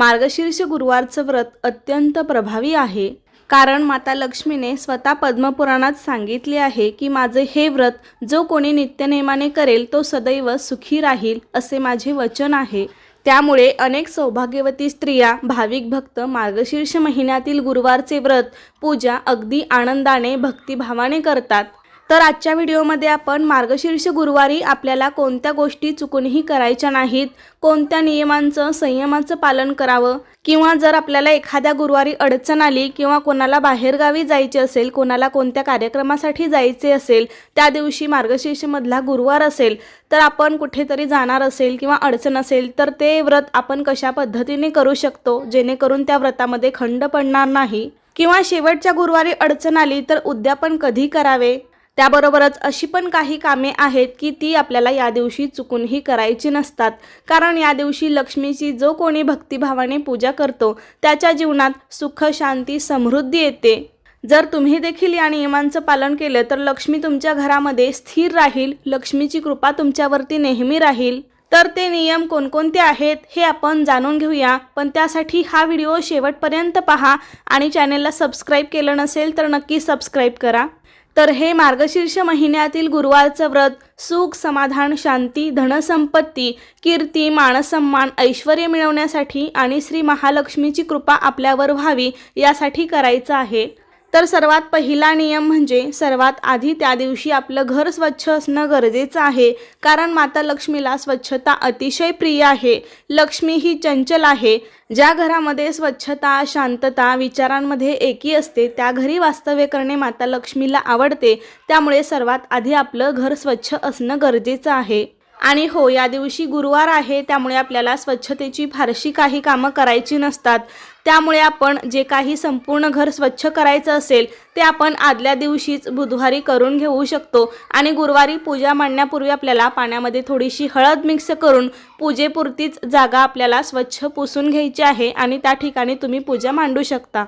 मार्गशीर्ष गुरुवारचं व्रत अत्यंत प्रभावी आहे. कारण माता लक्ष्मीने स्वतः पद्मपुराणात सांगितले आहे की माझे हे व्रत जो कोणी नित्यनेमाने करेल तो सदैव सुखी राहील असे माझे वचन आहे. त्यामुळे अनेक सौभाग्यवती स्त्रिया भाविक भक्त मार्गशीर्ष महिन्यातील गुरुवारचे व्रत पूजा अगदी आनंदाने भक्तिभावाने करतात. तर आजच्या व्हिडिओमध्ये आपण मार्गशीर्ष गुरुवारी आपल्याला कोणत्या गोष्टी चुकूनही करायच्या नाहीत कोणत्या नियमांचं संयमाचं पालन करावं? किंवा जर आपल्याला एखाद्या गुरुवारी अडचण आली किंवा कोणाला बाहेरगावी जायचे असेल कोणाला कोणत्या कार्यक्रमासाठी जायचे असेल त्या दिवशी मार्गशीर्षमधला गुरुवार असेल तर आपण कुठेतरी जाणार असेल किंवा अडचण असेल तर ते व्रत आपण कशा पद्धतीने करू शकतो जेणेकरून त्या व्रतामध्ये खंड पडणार नाही? किंवा शेवटच्या गुरुवारी अडचण आली तर उद्यापन कधी करावे? त्याबरोबरच अशी पण काही कामे आहेत की ती आपल्याला या दिवशी चुकूनही करायची नसतात. कारण या दिवशी लक्ष्मीची जो कोणी भक्तिभावाने पूजा करतो त्याच्या जीवनात सुख शांती समृद्धी येते. जर तुम्ही देखील या नियमांचं पालन केलं तर लक्ष्मी तुमच्या घरामध्ये स्थिर राहील. लक्ष्मीची कृपा तुमच्यावरती नेहमी राहील. तर ते नियम कोणकोणते आहेत हे आपण जाणून घेऊया. पण त्यासाठी हा व्हिडिओ शेवटपर्यंत पहा आणि चॅनेलला सबस्क्राईब केलं नसेल तर नक्की सबस्क्राईब करा. तर हे मार्गशीर्ष महिन्यातील गुरुवारचं व्रत सुख समाधान शांती धनसंपत्ती कीर्ती मानसन्मान ऐश्वर मिळवण्यासाठी आणि श्री महालक्ष्मीची कृपा आपल्यावर व्हावी यासाठी करायचं आहे. तर सर्वात पहिला नियम म्हणजे सर्वात आधी त्या दिवशी आपलं घर स्वच्छ असणं गरजेचं आहे. कारण माता लक्ष्मीला स्वच्छता अतिशय प्रिय आहे. लक्ष्मी ही चंचल आहे. ज्या घरामध्ये स्वच्छता शांतता विचारांमध्ये एकी असते त्या घरी वास्तव्य करणे माता लक्ष्मीला आवडते. त्यामुळे सर्वात आधी आपलं घर स्वच्छ असणं गरजेचं आहे. आणि हो या दिवशी गुरुवार आहे त्यामुळे आपल्याला स्वच्छतेची फारशी काही कामं करायची नसतात. त्यामुळे आपण जे काही संपूर्ण घर स्वच्छ करायचं असेल ते आपण आदल्या दिवशीच बुधवारी करून घेऊ शकतो. आणि गुरुवारी पूजा मांडण्यापूर्वी आपल्याला पाण्यामध्ये थोडीशी हळद मिक्स करून पूजेपुरतीच जागा आपल्याला स्वच्छ पुसून घ्यायची आहे आणि त्या ठिकाणी तुम्ही पूजा मांडू शकता.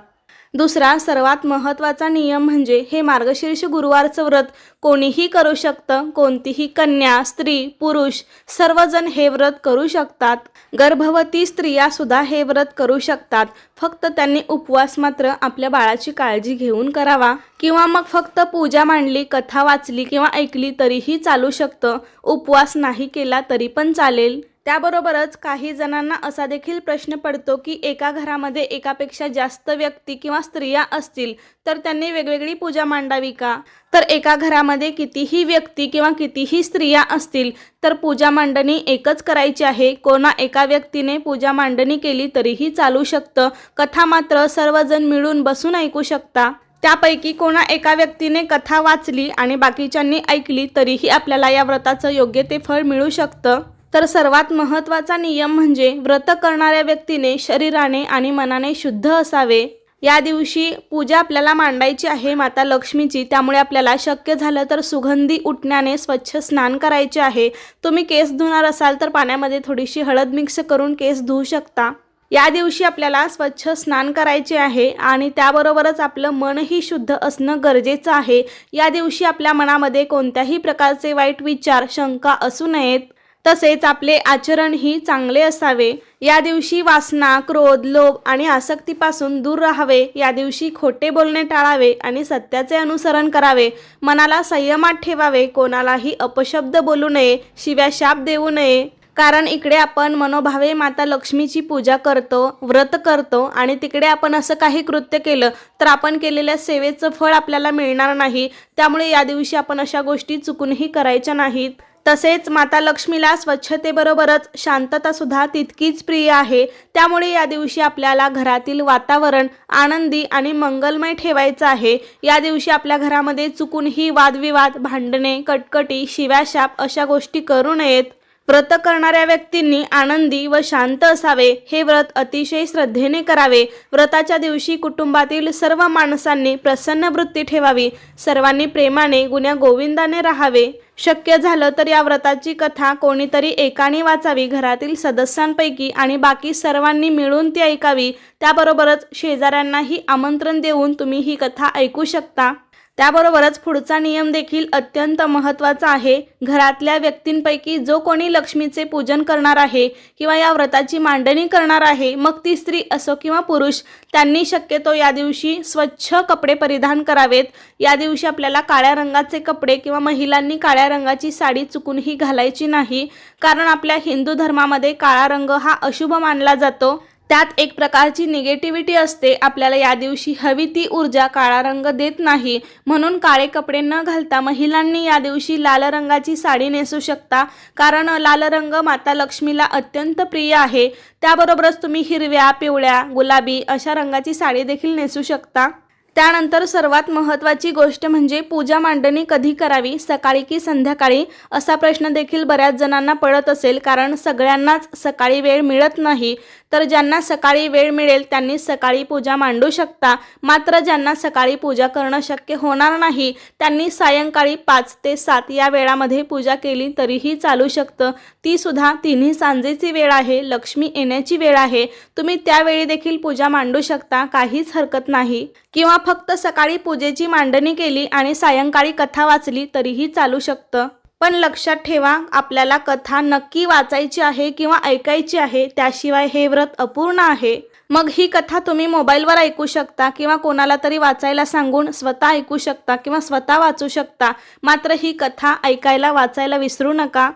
दुसरा सर्वात महत्त्वाचा नियम म्हणजे हे मार्गशीर्ष गुरुवारचं व्रत कोणीही करू शकतं. कोणतीही कन्या स्त्री पुरुष सर्वजण हे व्रत करू शकतात. गर्भवती स्त्रियासुद्धा हे व्रत करू शकतात. फक्त त्यांनी उपवास मात्र आपल्या बाळाची काळजी घेऊन करावा. किंवा मग फक्त पूजा मांडली कथा वाचली किंवा ऐकली तरीही चालू शकतं. उपवास नाही केला तरी पण चालेल. त्याबरोबरच काही जणांना असा देखील प्रश्न पडतो की एका घरामध्ये एकापेक्षा जास्त व्यक्ती किंवा स्त्रिया असतील तर त्यांनी वेगवेगळी पूजा मांडावी का? तर एका घरामध्ये कितीही व्यक्ती किंवा कितीही स्त्रिया असतील तर पूजा मांडणी एकच करायची आहे. कोणा एका व्यक्तीने पूजा मांडणी केली तरीही चालू शकतं. कथा मात्र सर्वजण मिळून बसून ऐकू शकता. त्यापैकी कोणा एका व्यक्तीने कथा वाचली आणि बाकीच्यांनी ऐकली तरीही आपल्याला या व्रताचं योग्य ते फळ मिळू शकतं. तर सर्वात महत्त्वाचा नियम म्हणजे व्रत करणाऱ्या व्यक्तीने शरीराने आणि मनाने शुद्ध असावे. या दिवशी पूजा आपल्याला मांडायची आहे माता लक्ष्मीची त्यामुळे आपल्याला शक्य झालं तर सुगंधी उठण्याने स्वच्छ स्नान करायचे आहे. तुम्ही केस धुणार असाल तर पाण्यामध्ये थोडीशी हळद मिक्स करून केस धुवू शकता. या दिवशी आपल्याला स्वच्छ स्नान करायचे आहे आणि त्याबरोबरच आपलं मनही शुद्ध असणं गरजेचं आहे. या दिवशी आपल्या मनामध्ये कोणत्याही प्रकारचे वाईट विचार शंका असू नयेत. तसेच आपले आचरणही चांगले असावे. या दिवशी वासना क्रोध लोभ आणि आसक्तीपासून दूर राहावे. या दिवशी खोटे बोलणे टाळावे आणि सत्याचे अनुसरण करावे. मनाला संयमात ठेवावे. कोणालाही अपशब्द बोलू नये. शिव्या शाप देऊ नये. कारण इकडे आपण मनोभावे माता लक्ष्मीची पूजा करतो व्रत करतो आणि तिकडे आपण असं काही कृत्य केलं तर आपण केलेल्या सेवेचं फळ आपल्याला मिळणार नाही. त्यामुळे या दिवशी आपण अशा गोष्टी चुकूनही करायच्या नाहीत. तसेच माता लक्ष्मीला स्वच्छतेबरोबरच शांततासुद्धा तितकीच प्रिय आहे. त्यामुळे या दिवशी आपल्याला घरातील वातावरण आनंदी आणि मंगलमय ठेवायचं आहे. या दिवशी आपल्या घरामध्ये चुकूनही वादविवाद भांडणे कटकटी शिव्याशाप अशा गोष्टी करू नयेत. व्रत करणाऱ्या व्यक्तींनी आनंदी व शांत असावे हे व्रत अतिशय श्रद्धेने करावे. व्रताच्या दिवशी कुटुंबातील सर्व माणसांनी प्रसन्न वृत्ती ठेवावी. सर्वांनी प्रेमाने गुण्या गोविंदाने राहावे. शक्य झालं तर या व्रताची कथा कोणीतरी एकाने वाचावी घरातील सदस्यांपैकी आणि बाकी सर्वांनी मिळून ती ऐकावी. त्याबरोबरच शेजाऱ्यांनाही आमंत्रण देऊन तुम्ही ही कथा ऐकू शकता. त्याबरोबरच पुढचा नियम देखील अत्यंत महत्त्वाचा आहे. घरातल्या व्यक्तींपैकी जो कोणी लक्ष्मीचे पूजन करणार आहे किंवा या व्रताची मांडणी करणार आहे मग ती स्त्री असो किंवा पुरुष त्यांनी शक्यतो या दिवशी स्वच्छ कपडे परिधान करावेत. या दिवशी आपल्याला काळ्या रंगाचे कपडे किंवा महिलांनी काळ्या रंगाची साडी चुकूनही घालायची नाही. कारण आपल्या हिंदू धर्मामध्ये काळा रंग हा अशुभ मानला जातो. त्यात एक प्रकारची निगेटिव्हिटी असते. आपल्याला या दिवशी हवी ती ऊर्जा काळा रंग देत नाही. म्हणून काळे कपडे न घालता महिलांनी या दिवशी लाल रंगाची साडी नेसू शकता. कारण लाल रंग माता लक्ष्मीला अत्यंत प्रिय आहे. त्याबरोबरच तुम्ही हिरव्या पिवळ्या गुलाबी अशा रंगाची साडी देखील नेसू शकता. त्यानंतर सर्वात महत्त्वाची गोष्ट म्हणजे पूजा मांडणी कधी करावी सकाळी की संध्याकाळी असा प्रश्न देखील बऱ्याच जणांना पडत असेल. कारण सगळ्यांनाच सकाळी वेळ मिळत नाही. तर ज्यांना सकाळी वेळ मिळेल त्यांनी सकाळी पूजा मांडू शकता. मात्र ज्यांना सकाळी पूजा करणं शक्य होणार नाही त्यांनी सायंकाळी पाच ते सात या वेळामध्ये पूजा केली तरीही चालू शकतं. ती सुद्धा तिन्ही सांजेची वेळ आहे लक्ष्मी येण्याची वेळ आहे. तुम्ही त्यावेळी देखील पूजा मांडू शकता काहीच हरकत नाही. किंवा फक्त सकाळी पूजेची मांडणी केली आणि सायंकाळी कथा वाचली तरीही चालू शकतं. पण लक्षात ठेवा आपल्याला कथा नक्की वाचायची आहे किंवा ऐकायची आहे त्याशिवाय हे व्रत अपूर्ण आहे. मग ही कथा तुम्ही मोबाईलवर ऐकू शकता किंवा कोणाला तरी वाचायला सांगून स्वतः ऐकू शकता किंवा स्वतः वाचू शकता. मात्र ही कथा ऐकायला वाचायला विसरू नका.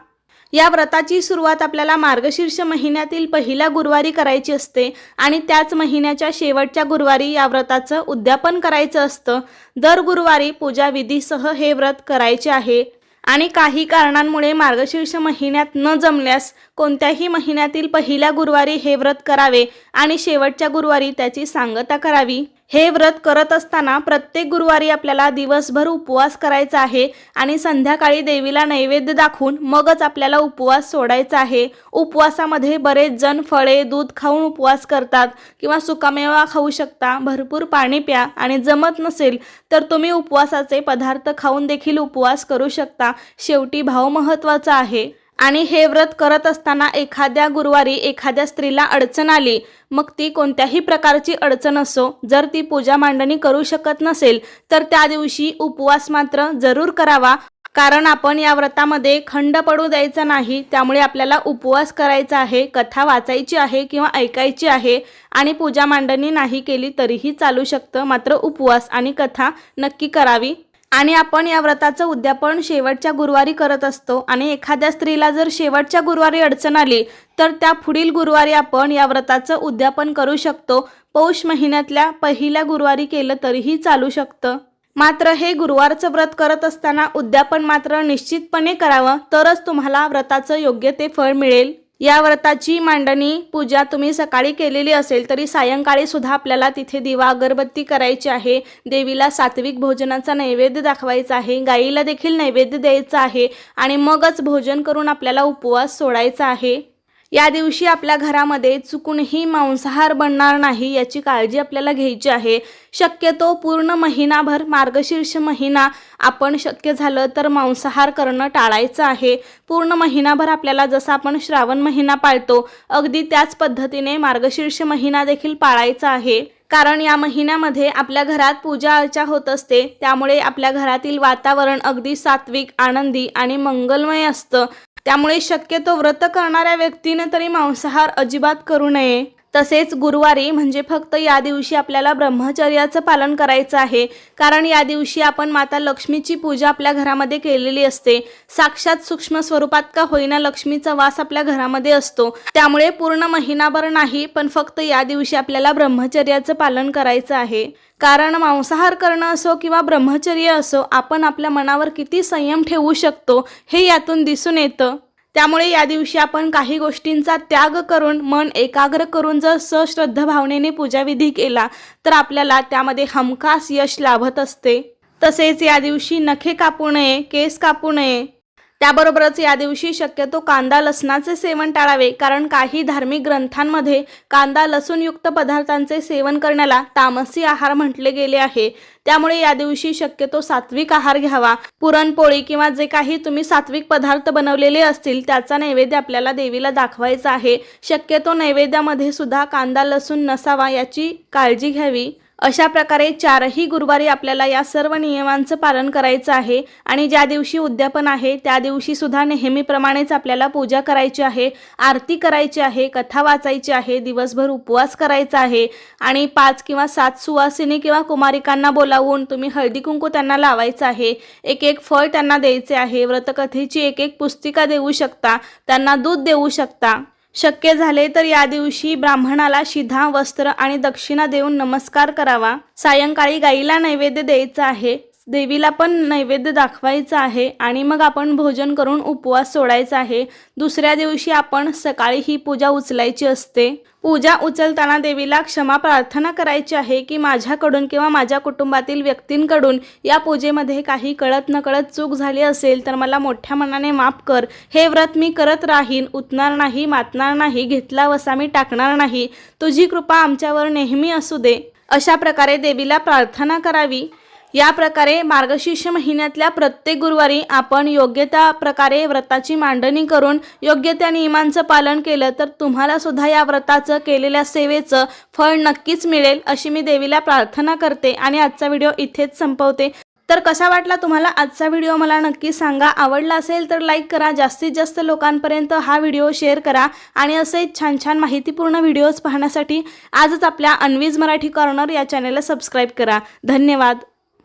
या व्रताची सुरुवात आपल्याला मार्गशीर्ष महिन्यातील पहिल्या गुरुवारी करायची असते आणि त्याच महिन्याच्या शेवटच्या गुरुवारी या व्रताचं उद्यापन करायचं असतं. दर गुरुवारी पूजा विधीसह हे व्रत करायचे आहे. आणि काही कारणांमुळे मार्गशीर्ष महिन्यात न जमल्यास कोणत्याही महिन्यातील पहिल्या गुरुवारी हे व्रत करावे आणि शेवटच्या गुरुवारी त्याची सांगता करावी. हे व्रत करत असताना प्रत्येक गुरुवारी आपल्याला दिवसभर उपवास करायचा आहे आणि संध्याकाळी देवीला नैवेद्य दाखवून मगच आपल्याला उपवास सोडायचा आहे. उपवासामध्ये बरेच जण फळे दूध खाऊन उपवास करतात किंवा सुकामेवा खाऊ शकता भरपूर पाणी प्या आणि जमत नसेल तर तुम्ही उपवासाचे पदार्थ खाऊन देखील उपवास करू शकता. शेवटी भाव महत्त्वाचा आहे. आणि हे व्रत करत असताना एखाद्या गुरुवारी एखाद्या स्त्रीला अडचण आली मग ती कोणत्याही प्रकारची अडचण असो जर ती पूजा मांडणी करू शकत नसेल तर त्या दिवशी उपवास मात्र जरूर करावा. कारण आपण या व्रतामध्ये खंड पडू द्यायचा नाही त्यामुळे आपल्याला उपवास करायचा आहे कथा वाचायची आहे किंवा ऐकायची आहे आणि पूजा मांडणी नाही केली तरीही चालू शकतं. मात्र उपवास आणि कथा नक्की करावी. आणि आपण या व्रताचं उद्यापन शेवटच्या गुरुवारी करत असतो आणि एखाद्या स्त्रीला जर शेवटच्या गुरुवारी अडचण आली तर त्या पुढील गुरुवारी आपण या व्रताचं उद्यापन करू शकतो. पौष महिन्यातल्या पहिल्या गुरुवारी केलं तरीही चालू शकतं. मात्र हे गुरुवारचं व्रत करत असताना उद्यापन मात्र निश्चितपणे करावं तरच तुम्हाला व्रताचं योग्य ते फळ मिळेल. या व्रताची मांडणी पूजा तुम्ही सकाळी केलेली असेल तरी सायंकाळी सुद्धा आपल्याला तिथे दिवा अगरबत्ती करायची आहे. देवीला सात्विक भोजनाचा नैवेद्य दाखवायचा आहे. गाईला देखील नैवेद्य द्यायचा आहे. आणि मगच भोजन करून आपल्याला उपवास सोडायचा आहे. या दिवशी आपल्या घरामध्ये चुकूनही मांसाहार बनणार नाही याची काळजी आपल्याला घ्यायची आहे. शक्यतो पूर्ण महिनाभर मार्गशीर्ष महिना आपण शक्य झालं तर मांसाहार करणं टाळायचं आहे. पूर्ण महिनाभर आपल्याला जसं आपण श्रावण महिना पाळतो अगदी त्याच पद्धतीने मार्गशीर्ष महिना देखील पाळायचा आहे. कारण या महिन्यामध्ये आपल्या घरात पूजा अर्चा होत असते त्यामुळे आपल्या घरातील वातावरण अगदी सात्विक आनंदी आणि मंगलमय असतं. त्यामुळे शक्यतो व्रत करणाऱ्या व्यक्तीने तरी मांसाहार अजिबात करू नये. तसेच गुरुवारी म्हणजे फक्त या दिवशी आपल्याला ब्रह्मचर्याचं पालन करायचं आहे. कारण या दिवशी आपण माता लक्ष्मीची पूजा आपल्या घरामध्ये केलेली असते. साक्षात सूक्ष्म स्वरूपात का होईना लक्ष्मीचा वास आपल्या घरामध्ये असतो. त्यामुळे पूर्ण महिनाभर नाही पण फक्त या दिवशी आपल्याला ब्रह्मचर्याचं पालन करायचं आहे. कारण मांसाहार करणं असो किंवा ब्रह्मचर्य असो आपण आपल्या मनावर किती संयम ठेवू शकतो हे यातून दिसून येतं. त्यामुळे या दिवशी आपण काही गोष्टींचा त्याग करून मन एकाग्र करून जर सश्रद्ध भावनेने पूजाविधी केला तर आपल्याला त्यामध्ये हमखास यश लाभत असते. तसेच या दिवशी नखे कापू नये केस कापू नये त्याबरोबरच या दिवशी शक्यतो कांदा लसणाचे सेवन टाळावे कारण काही धार्मिक ग्रंथांमध्ये कांदा लसूणयुक्त पदार्थांचे सेवन करण्याला तामसी आहार म्हटले गेले आहे. त्यामुळे या दिवशी शक्यतो सात्विक आहार घ्यावा. पुरणपोळी किंवा जे काही तुम्ही सात्विक पदार्थ बनवलेले असतील त्याचा नैवेद्य आपल्याला देवीला दाखवायचा आहे. शक्यतो नैवेद्यामध्ये सुद्धा कांदा लसूण नसावा याची काळजी घ्यावी. अशा प्रकारे चारही गुरुवारी आपल्याला या सर्व नियमांचं पालन करायचं आहे. आणि ज्या दिवशी उद्यापन आहे त्या दिवशी सुद्धा नेहमीप्रमाणेच आपल्याला पूजा करायची आहे आरती करायची आहे कथा वाचायची आहे दिवसभर उपवास करायचा आहे. आणि पाच किंवा सात सुवासिनी किंवा कुमारिकांना बोलावून तुम्ही हळदी कुंकू त्यांना लावायचं आहे. एक एक फळ त्यांना द्यायचे आहे व्रतकथेची एक एक पुस्तिका देऊ शकता त्यांना दूध देऊ शकता. शक्य झाले तर या दिवशी ब्राह्मणाला शिधा वस्त्र आणि दक्षिणा देऊन नमस्कार करावा. सायंकाळी गाईला नैवेद्य द्यायचा आहे. देवीला पण नैवेद्य दाखवायचा आहे आणि मग आपण भोजन करून उपवास सोडायचा आहे. दुसऱ्या दिवशी आपण सकाळी ही पूजा उचलायची असते. पूजा उचलताना देवीला क्षमा प्रार्थना करायची आहे की माझ्याकडून किंवा माझ्या कुटुंबातील व्यक्तींकडून या पूजेमध्ये काही कळत नकळत चूक झाली असेल तर मला मोठ्या मनाने माफ कर. हे व्रत मी करत राहीन. उतणार नाही मातणार नाही घेतला वसा मी टाकणार नाही. तुझी कृपा आमच्यावर नेहमी असू दे. अशा प्रकारे देवीला प्रार्थना करावी. या प्रकारे मार्गशीर्ष महिन्यातल्या प्रत्येक गुरुवारी आपण योग्य त्या प्रकारे व्रताची मांडणी करून योग्य त्या नियमांचं पालन केलं तर तुम्हाला सुद्धा या व्रताचं केलेल्या सेवेचं फळ नक्कीच मिळेल अशी मी देवीला प्रार्थना करते आणि आजचा व्हिडिओ इथेच संपवते. तर कसा वाटला तुम्हाला आजचा व्हिडिओ मला नक्की सांगा. आवडला असेल तर लाईक करा. जास्तीत जास्त लोकांपर्यंत हा व्हिडिओ शेअर करा आणि असे छान छान माहितीपूर्ण व्हिडिओज पाहण्यासाठी आजच आपल्या अनवीज मराठी कॉर्नर या चॅनलला सबस्क्राईब करा. धन्यवाद.